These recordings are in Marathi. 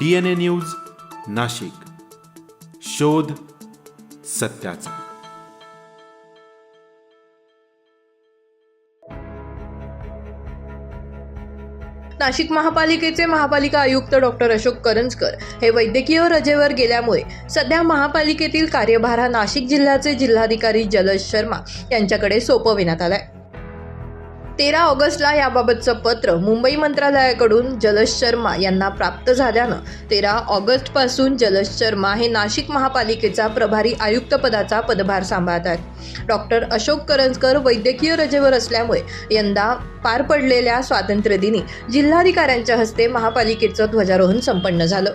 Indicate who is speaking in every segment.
Speaker 1: DNA news Nashik. शोध सत्याचा.
Speaker 2: नाशिक महापालिकेचे महापालिका आयुक्त डॉक्टर अशोक करंजकर हे वैद्यकीय रजेवर गेल्यामुळे सध्या महापालिकेतील कार्यभार हा नाशिक जिल्ह्याचे जिल्हाधिकारी जलज शर्मा यांच्याकडे सोपविण्यात आलाय. तेरा ऑगस्टला याबाबतचं पत्र मुंबई मंत्रालयाकडून जलज शर्मा यांना प्राप्त झाल्यानं तेरा ऑगस्टपासून जलज शर्मा हे नाशिक महापालिकेचा प्रभारी आयुक्त पदाचा पदभार सांभाळत आहेत. डॉक्टर अशोक करंजकर वैद्यकीय रजेवर असल्यामुळे यंदा पार पडलेल्या स्वातंत्र्यदिनी जिल्हाधिकाऱ्यांच्या हस्ते महापालिकेचं ध्वजारोहण संपन्न झालं.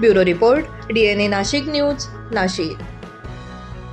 Speaker 2: Bureau report DNA Nashik news Nashik.